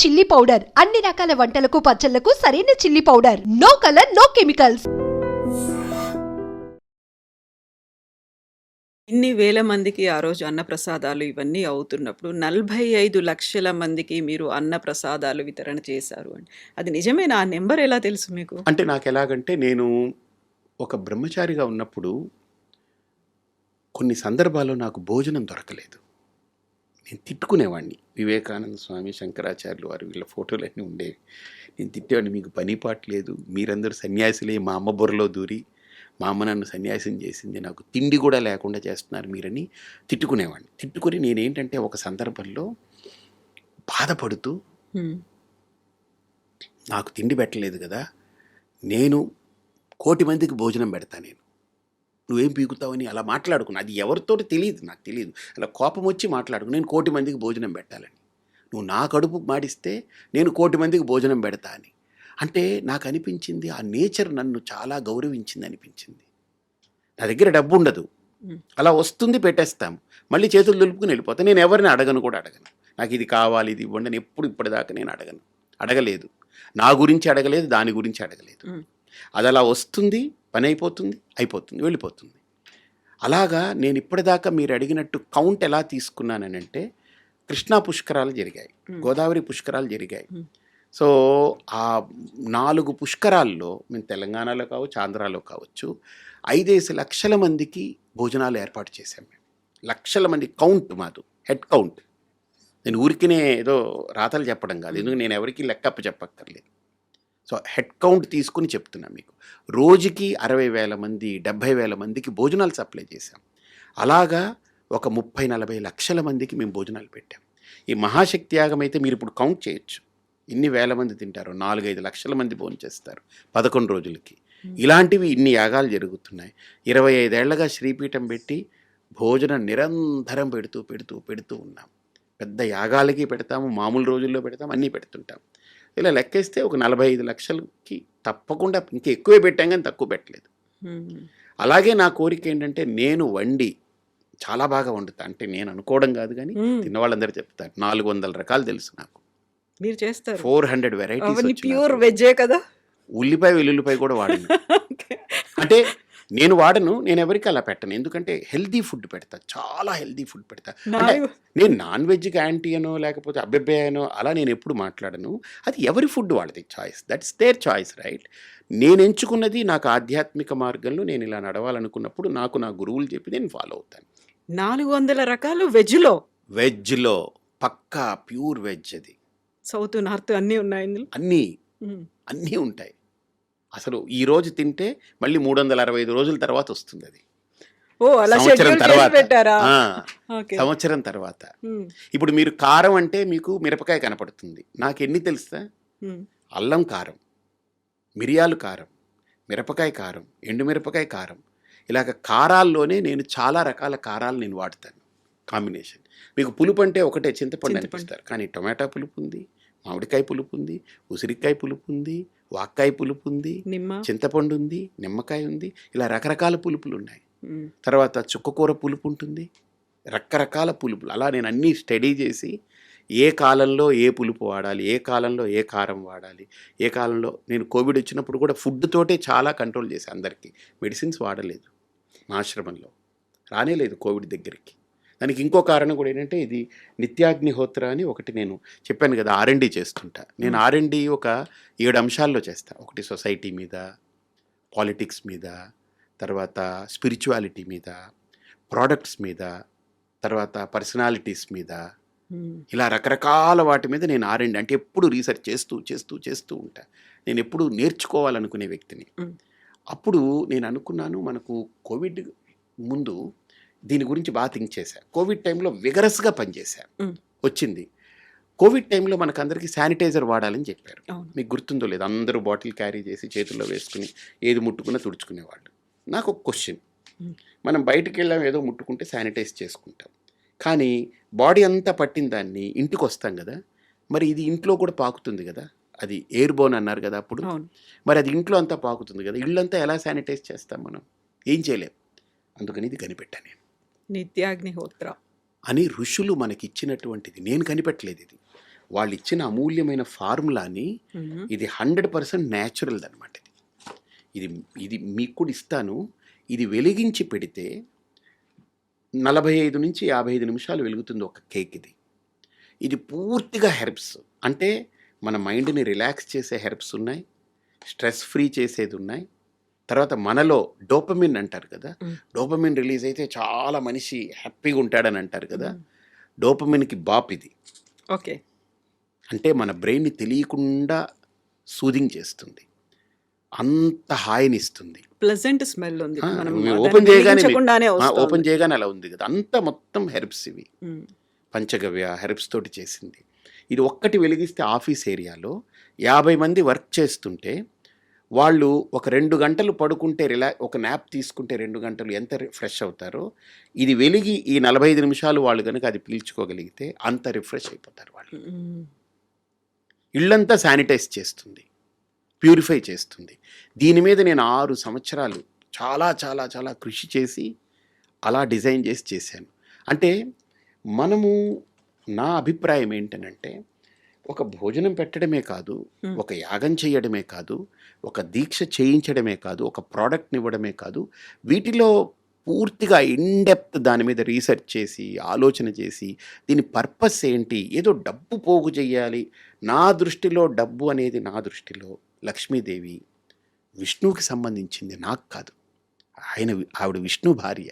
Chilli powder. అన్ని రకాల వంటలకు పచ్చళ్ళకు సరైన chilli powder. No colour no chemicals. ఇన్ని వేల మందికి ఆ రోజు అన్నప్రసాదాలు ఇవన్నీ అవుతున్నప్పుడు నలభై ఐదు లక్షల మందికి మీరు అన్నప్రసాదాలు వితరణ చేశారు అని అది నిజమేనా? ఆ నెంబర్ ఎలా తెలుసు మీకు? అంటే నాకు ఎలాగంటే నేను ఒక బ్రహ్మచారిగా ఉన్నప్పుడు కొన్ని సందర్భాల్లో నాకు భోజనం దొరకలేదు. నేను తిట్టుకునేవాడిని వివేకానంద స్వామి శంకరాచార్యులు వారు వీళ్ళ ఫోటోలు అన్నీ ఉండేవి. నేను తిట్టేవాడిని మీకు పని పాట లేదు. మీరందరూ సన్యాసులే. మా అమ్మ బుర్రలో దూరి మా అమ్మ నన్ను సన్యాసం చేసింది. నాకు తిండి కూడా లేకుండా చేస్తున్నారు మీరని తిట్టుకునేవాడిని తిట్టుకుని నేనేంటంటే ఒక సందర్భంలో బాధపడుతూ. నాకు తిండి పెట్టలేదు కదా. నేను కోటి మందికి భోజనం పెడతా నేను. నువ్వేం పీకుతావని అలా మాట్లాడుకున్నా. అది ఎవరితో తెలియదు నాకు తెలియదు అలా కోపం వచ్చి మాట్లాడుకు నేను కోటి మందికి భోజనం పెట్టాలని. నువ్వు నా కడుపు మాడిస్తే నేను కోటి మందికి భోజనం పెడతా అని. అంటే నాకు అనిపించింది ఆ నేచర్ నన్ను చాలా గౌరవించింది అనిపించింది. నా దగ్గర డబ్బు ఉండదు. అలా వస్తుంది పెట్టేస్తాం. మళ్ళీ చేతులు దులుపుకుని వెళ్ళిపోతా. నేను ఎవరిని అడగను కూడా అడగను. నాకు ఇది కావాలి ఇది ఇవ్వండి అని ఎప్పుడు ఇప్పటిదాకా నేను అడగను. అడగలేదు. నా గురించి అడగలేదు దాని గురించి అడగలేదు. అది అలా వస్తుంది. పని అయిపోతుంది అయిపోతుంది వెళ్ళిపోతుంది. అలాగా నేను ఇప్పటిదాకా మీరు అడిగినట్టు కౌంట్ ఎలా తీసుకున్నానంటే కృష్ణా పుష్కరాలు జరిగాయి. గోదావరి పుష్కరాలు జరిగాయి. సో ఆ నాలుగు పుష్కరాల్లో మేము తెలంగాణలో కావచ్చు ఆంధ్రాలో కావచ్చు ఐదేసి లక్షల మందికి భోజనాలు ఏర్పాటు చేశాం మేము. లక్షల మంది కౌంట్ మాదు హెడ్ కౌంట్. నేను ఊరికినే ఏదో రాతలు చెప్పడం కాదు ఎందుకు నేను ఎవరికి లెక్కప్ప చెప్పక్కర్లేదు సో హెడ్ కౌంట్ తీసుకుని చెప్తున్నా మీకు. రోజుకి అరవై వేల మంది డెబ్భై వేల మందికి భోజనాలు సప్లై చేశాం. అలాగా ఒక ముప్పై నలభై లక్షల మందికి మేము భోజనాలు పెట్టాం. ఈ మహాశక్తి యాగం అయితే మీరు ఇప్పుడు కౌంట్ చేయొచ్చు. ఇన్ని వేల మంది తింటారు నాలుగైదు లక్షల మంది భోజనం చేస్తారు పదకొండు రోజులకి. ఇలాంటివి ఇన్ని యాగాలు జరుగుతున్నాయి. ఇరవై ఐదేళ్ళగా శ్రీపీఠం పెట్టి భోజనం నిరంతరం పెడుతూ పెడుతూ పెడుతూ ఉన్నాం. పెద్ద యాగాలకి పెడతాము మామూలు రోజుల్లో పెడతాం అన్నీ పెడుతుంటాం. ఇలా లెక్కేస్తే ఒక నలభై ఐదు లక్షలకి తప్పకుండా ఇంకా ఎక్కువే పెట్టాం కానీ తక్కువ పెట్టలేదు. అలాగే నా కోరిక ఏంటంటే నేను వండి చాలా బాగా వండుతా. అంటే నేను అనుకోవడం కాదు కానీ. తిన్న వాళ్ళందరూ చెప్తారు నాలుగు వందల రకాలు తెలుసు నాకు. మీరు చేస్తారు. ఫోర్ హండ్రెడ్ వెరైటీస్ ప్యూర్ వెజ్జే కదా. ఉల్లిపాయ వెల్లుల్లిపాయ కూడా ఓకే. అంటే నేను వాడను నేను ఎవరికి అలా పెట్టను. ఎందుకంటే హెల్దీ ఫుడ్ పెడతా చాలా హెల్దీ ఫుడ్ పెడతా. అంటే నేను నాన్ వెజ్కి యాంటీ అనో లేకపోతే అబ్బెబ్బే అనో అలా నేను ఎప్పుడు మాట్లాడను. అది ఎవరి ఫుడ్ వాళ్ళది? Choice that's their choice right నేను ఎంచుకున్నది నాకు ఆధ్యాత్మిక మార్గంలో నేను ఇలా నడవాలనుకున్నప్పుడు నాకు నా గురువులు చెప్పి నేను ఫాలో అవుతాను. నాలుగు వందల రకాలు వెజ్లో. వెజ్లో పక్కా ప్యూర్ వెజ్ అది. సౌత్ నార్త్ అన్నీ ఉన్నాయి అన్నీ. అన్నీ ఉంటాయి. అసలు ఈ రోజు తింటే మళ్ళీ మూడు వందల అరవై ఐదు రోజుల తర్వాత వస్తుంది అది. సంవత్సరం తర్వాత. సంవత్సరం తర్వాత. ఇప్పుడు మీరు కారం అంటే మీకు మిరపకాయ కనపడుతుంది. నాకు ఎన్ని తెలుసా? హ్మ్. అల్లం కారం మిరియాలు కారం మిరపకాయ కారం ఎండుమిరపకాయ కారం. ఇలాగ కారాల్లోనే నేను చాలా రకాల కారాలు నేను వాడతాను. కాంబినేషన్. మీకు పులుపు అంటే ఒకటే చింతపండు చింతపండు. అనిపిస్తారు. కానీ టొమాటో పులుపు ఉంది మామిడికాయ పులుపు ఉంది ఉసిరికాయ పులుపు ఉంది వాక్కాయ పులుపు ఉంది నిమ్మ. చింతపండు ఉంది నిమ్మకాయ ఉంది ఇలా రకరకాల పులుపులు ఉన్నాయి. తర్వాత చుక్కకూర పులుపు ఉంటుంది రకరకాల పులుపులు. అలా నేను అన్నీ స్టడీ చేసి ఏ కాలంలో ఏ పులుపు వాడాలి ఏ కాలంలో ఏ కారం వాడాలి ఏ కాలంలో నేను కోవిడ్ వచ్చినప్పుడు కూడా ఫుడ్ తోటే చాలా కంట్రోల్ చేశాను అందరికీ. మెడిసిన్స్ వాడలేదు మా ఆశ్రమంలో. రానే లేదు కోవిడ్ దగ్గరికి. దానికి ఇంకో కారణం కూడా ఏంటంటే ఇది నిత్యాగ్నిహోత్ర అని ఒకటి నేను చెప్పాను కదా ఆర్ఎండి చేస్తుంటా. నేను ఆర్ఎండి ఒక ఏడు అంశాల్లో చేస్తా. ఒకటి సొసైటీ మీద పాలిటిక్స్ మీద తర్వాత స్పిరిచువాలిటీ మీద ప్రోడక్ట్స్ మీద తర్వాత పర్సనాలిటీస్ మీద. ఇలా రకరకాల వాటి మీద నేను ఆరండి అంటే ఎప్పుడు రీసెర్చ్ చేస్తూ చేస్తూ చేస్తూ ఉంటా. నేను ఎప్పుడు నేర్చుకోవాలనుకునే వ్యక్తిని. అప్పుడు నేను అనుకున్నాను మనకు కోవిడ్ ముందు దీని గురించి బాగా థింక్ చేశా. కోవిడ్ టైంలో విగరస్గా పనిచేశా. మ్. వచ్చింది. కోవిడ్ టైంలో మనకందరికీ శానిటైజర్ వాడాలని చెప్పారు. మీకు గుర్తుందో లేదు అందరూ బాటిల్ క్యారీ చేసి చేతుల్లో వేసుకుని ఏది ముట్టుకున్నా తుడుచుకునేవాళ్ళు. నాకు ఒక క్వశ్చన్. మనం బయటికి వెళ్ళాం ఏదో ముట్టుకుంటే శానిటైజ్ చేసుకుంటాం. కానీ బాడీ అంతా పట్టిన దాన్ని ఇంటికి వస్తాం కదా మరి ఇది ఇంట్లో కూడా పాకుతుంది కదా. అది ఎయిర్ బోన్ అన్నారు కదా అప్పుడు. మరి అది ఇంట్లో అంతా పాకుతుంది కదా. ఇళ్ళంతా ఎలా శానిటైజ్ చేస్తాం మనం? ఏం చేయలేం. అందుకని ఇది కనిపెట్టాను నేను. నిత్యాగ్నిహోత్ర అని ఋషులు మనకి ఇచ్చినటువంటిది నేను కనిపెట్టలేదు ఇది. వాళ్ళు ఇచ్చిన అమూల్యమైన ఫార్ములాని. ఇది హండ్రెడ్ పర్సెంట్ న్యాచురల్ అనమాట ఇది. ఇది ఇది మీకు కూడా ఇస్తాను ఇది వెలిగించి పెడితే నలభై ఐదు నుంచి యాభై ఐదు నిమిషాలు వెలుగుతుంది ఒక కేక్ ఇది. ఇది పూర్తిగా హెర్బ్స్. అంటే మన మైండ్ని రిలాక్స్ చేసే హెర్బ్స్ ఉన్నాయి. స్ట్రెస్ ఫ్రీ చేసేది ఉన్నాయి తర్వాత మనలో డోపమిన్ అంటారు కదా. డోపమిన్ రిలీజ్ అయితే చాలా మనిషి హ్యాపీగా ఉంటాడని అంటారు కదా డోపమిన్కి బాప్ ఇది. ఓకే. అంటే మన బ్రెయిన్ని తెలియకుండా సూదింగ్ చేస్తుంది. అంత హాయిని ఇస్తుంది ప్లెజెంట్ స్మెల్ ఉంది. ఓపెన్ చేయగానే. ఓపెన్ చేయగానే అలా ఉంది కదా. అంతా మొత్తం హెర్బ్స్ ఇవి. పంచగవ్య హెర్బ్స్ తోటి చేసింది. ఇది ఒక్కటి వెలిగిస్తే ఆఫీస్ ఏరియాలో యాభై మంది వర్క్ చేస్తుంటే వాళ్ళు ఒక రెండు గంటలు పడుకుంటే రిలా ఒక న్యాప్ తీసుకుంటే రెండు గంటలు ఎంత ఫ్రెష్ అవుతారో ఇది వెలిగి ఈ నలభై ఐదు నిమిషాలు వాళ్ళు కనుక అది పీల్చుకోగలిగితే అంత రిఫ్రెష్ అయిపోతారు వాళ్ళు. ఇళ్ళంతా శానిటైజ్ చేస్తుంది. ప్యూరిఫై చేస్తుంది. దీని మీద నేను ఆరు సంవత్సరాలు చాలా చాలా చాలా కృషి చేసి అలా డిజైన్ చేసి చేశాను. అంటే మనము నా అభిప్రాయం ఏంటనంటే ఒక భోజనం పెట్టడమే కాదు. ఒక యాగం చేయడమే కాదు ఒక దీక్ష చేయించడమే కాదు ఒక ప్రోడక్ట్ని ఇవ్వడమే కాదు వీటిలో పూర్తిగా ఇన్డెప్త్ దాని మీద రీసెర్చ్ చేసి ఆలోచన చేసి దీని పర్పస్ ఏంటి ఏదో డబ్బు పోగు చేయాలి నా దృష్టిలో డబ్బు అనేది నా దృష్టిలో లక్ష్మీదేవి విష్ణువుకి సంబంధించింది నాకు కాదు ఆయన ఆవిడ విష్ణు భార్య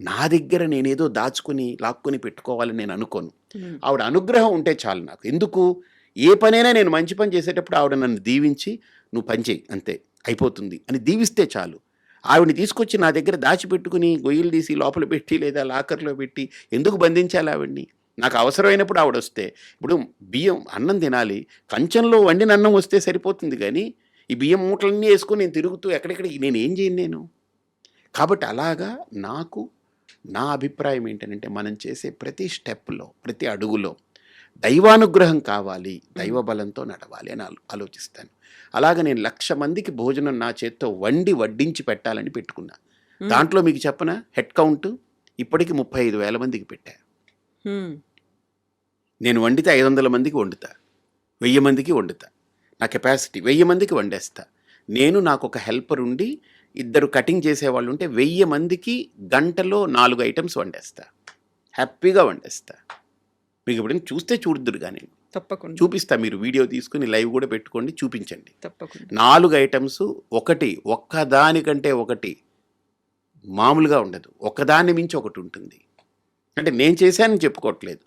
నా దగ్గర నేనేదో దాచుకొని లాక్కొని పెట్టుకోవాలని నేను అనుకోను. ఆవిడ అనుగ్రహం ఉంటే చాలు నాకు. ఎందుకు? ఏ పనైనా నేను మంచి పని చేసేటప్పుడు ఆవిడ నన్ను దీవించి నువ్వు పని చేయి అంతే అయిపోతుంది అని దీవిస్తే చాలు. ఆవిడని తీసుకొచ్చి నా దగ్గర దాచిపెట్టుకుని గొయ్యలు తీసి లోపల పెట్టి లేదా లాకర్లో పెట్టి ఎందుకు బంధించాలి ఆవిడ్ని? నాకు అవసరమైనప్పుడు ఆవిడ వస్తే ఇప్పుడు బియ్యం అన్నం తినాలి కంచంలో వండిన అన్నం వస్తే సరిపోతుంది కానీ ఈ బియ్యం మూటలన్నీ వేసుకొని నేను తిరుగుతూ ఎక్కడెక్కడికి నేను ఏం చేయను నేను? కాబట్టి అలాగా నాకు నా అభిప్రాయం ఏంటంటే మనం చేసే ప్రతి స్టెప్లో ప్రతి అడుగులో దైవానుగ్రహం కావాలి దైవ బలంతో నడవాలి అని ఆలో- ఆలోచిస్తాను. అలాగ నేను లక్ష మందికి భోజనం నా చేత్తో వండి వడ్డించి పెట్టాలని పెట్టుకున్నా. దాంట్లో మీకు చెప్పన? హెడ్ కౌంట్ ఇప్పటికి ముప్పై ఐదు వేల మందికి పెట్టా. నేను వండితే ఐదు వందల మందికి వండుతా. వెయ్యి మందికి వండుతా. నా కెపాసిటీ వెయ్యి మందికి వండేస్తా. నేను నాకు ఒక హెల్పర్ ఉండి ఇద్దరు కటింగ్ చేసేవాళ్ళు ఉంటే వెయ్యి మందికి గంటలో నాలుగు ఐటమ్స్ వండేస్తా. హ్యాపీగా వండేస్తా. మీకు ఎప్పుడైనా చూస్తే చూడుదురు కానీ. తప్పకుండా. చూపిస్తా మీరు వీడియో తీసుకుని లైవ్ కూడా పెట్టుకోండి చూపించండి. తప్పకుండా. నాలుగు ఐటమ్స్ ఒకటి ఒక్కదానికంటే ఒకటి మామూలుగా ఉండదు. ఒకదాని మించి ఒకటి ఉంటుంది. అంటే నేను చేశానని చెప్పుకోవట్లేదు.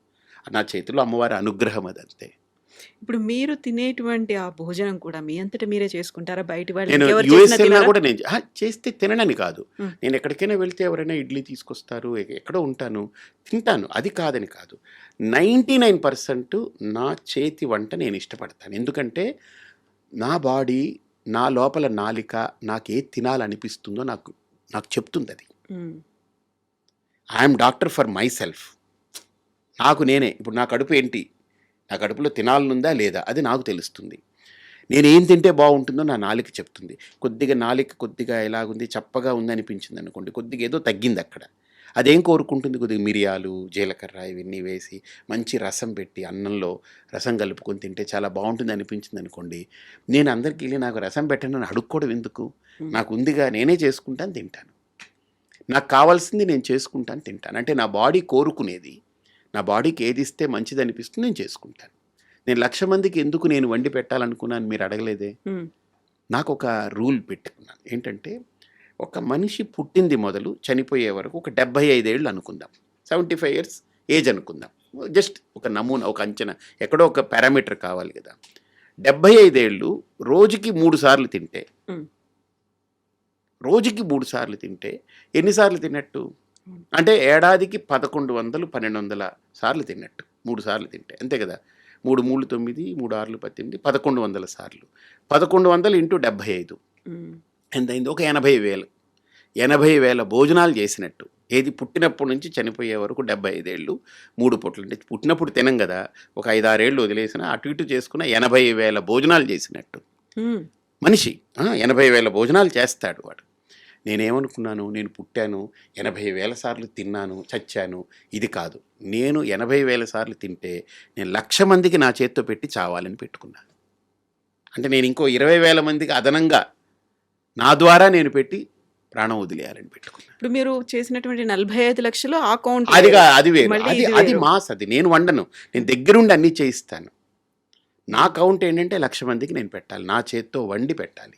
నా చేతిలో అమ్మవారి అనుగ్రహం అది అంతే ఇప్పుడు మీరు తినేటువంటి ఆ భోజనం కూడా మీ అంతట మీరే చేసుకుంటారా? బయట వాళ్ళు? కూడా నేను చేస్తే తిననని కాదు. నేను ఎక్కడికైనా వెళ్తే ఎవరైనా ఇడ్లీ తీసుకొస్తారు ఎక్కడో ఉంటాను తింటాను. అది కాదని కాదు. నైంటీ నైన్ పర్సెంట్ నా చేతి వంట నేను ఇష్టపడతాను. ఎందుకంటే నా బాడీ నా లోపల నాలిక నాకు ఏది తినాలనిపిస్తుందో నాకు నాకు చెప్తుంది అది. I'm doctor for my self. నాకు నేనే. ఇప్పుడు నా కడుపు ఏంటి? నా కడుపులో తినాలనుందా లేదా అది నాకు తెలుస్తుంది. నేను ఏం తింటే బాగుంటుందో నా నాలిక చెప్తుంది. కొద్దిగా నాలిక కొద్దిగా ఎలాగుంది చప్పగా ఉంది అనిపించింది అనుకోండి కొద్దిగా ఏదో తగ్గింది అక్కడ. అదేం కోరుకుంటుంది కొద్దిగా మిరియాలు జీలకర్ర ఇవన్నీ వేసి మంచి రసం పెట్టి అన్నంలో రసం కలుపుకొని తింటే చాలా బాగుంటుంది అనిపించింది అనుకోండి నేను అందరికీ వెళ్ళి నాకు రసం పెట్టండి అని అడుక్కోవడం ఎందుకు? నాకు ఉందిగా నేనే చేసుకుంటాను తింటాను. నాకు కావాల్సింది నేను చేసుకుంటాను తింటాను. అంటే నా బాడీ కోరుకునేది నా బాడీకి ఏది ఇస్తే మంచిది అనిపిస్తుంది నేను చేసుకుంటాను. నేను లక్ష మందికి ఎందుకు నేను వండి పెట్టాలనుకున్నాను మీరు అడగలేదే. నాకు ఒక రూల్ పెట్టుకున్నాను. ఏంటంటే ఒక మనిషి పుట్టింది మొదలు చనిపోయే వరకు ఒక డెబ్బై ఐదేళ్ళు అనుకుందాం. సెవెంటీ ఫైవ్ ఇయర్స్ ఏజ్ అనుకుందాం. జస్ట్ ఒక నమూనా ఒక అంచనా ఎక్కడో ఒక పారామీటర్ కావాలి కదా. డెబ్బై ఐదేళ్ళు రోజుకి మూడు సార్లు తింటే. రోజుకి మూడు సార్లు తింటే ఎన్నిసార్లు తిన్నట్టు? అంటే ఏడాదికి పదకొండు వందలు పన్నెండు వందల సార్లు తిన్నట్టు. మూడు సార్లు తింటే. అంతే కదా? మూడు మూడు తొమ్మిది మూడు ఆరులు పద్దెనిమిది పదకొండు వందల సార్లు. పదకొండు వందలు ఇంటూ డెబ్భై ఐదు. ఎంతైంది? ఒక ఎనభై వేలు. ఎనభై వేల భోజనాలు చేసినట్టు. ఏది పుట్టినప్పటి నుంచి చనిపోయే వరకు డెబ్బై ఐదేళ్ళు మూడు పూటలు అంటే పుట్టినప్పుడు తినం కదా? ఒక ఐదారేళ్ళు వదిలేసిన అటు ఇటు చేసుకున్న ఎనభై వేల భోజనాలు చేసినట్టు. మనిషి ఎనభై వేల భోజనాలు చేస్తాడు వాడు. నేనేమనుకున్నాను నేను పుట్టాను ఎనభై వేల సార్లు తిన్నాను చచ్చాను ఇది కాదు. నేను ఎనభై వేల సార్లు తింటే నేను లక్ష మందికి నా చేత్తో పెట్టి చావాలని పెట్టుకున్నాను అంటే నేను ఇంకో ఇరవై వేల మందికి అదనంగా నా ద్వారా నేను పెట్టి ప్రాణం వదిలేయాలని పెట్టుకున్నాను ఇప్పుడు మీరు చేసినటువంటి నలభై ఐదు లక్షలు ఆ కౌంట్ అదిగా అది వేరు. అది అది. మాస్ అది నేను వండను. నేను దగ్గరుండి అన్నీ చేయిస్తాను. నా కౌంట్ ఏంటంటే లక్ష మందికి నేను పెట్టాలి. నా చేత్తో వండి పెట్టాలి.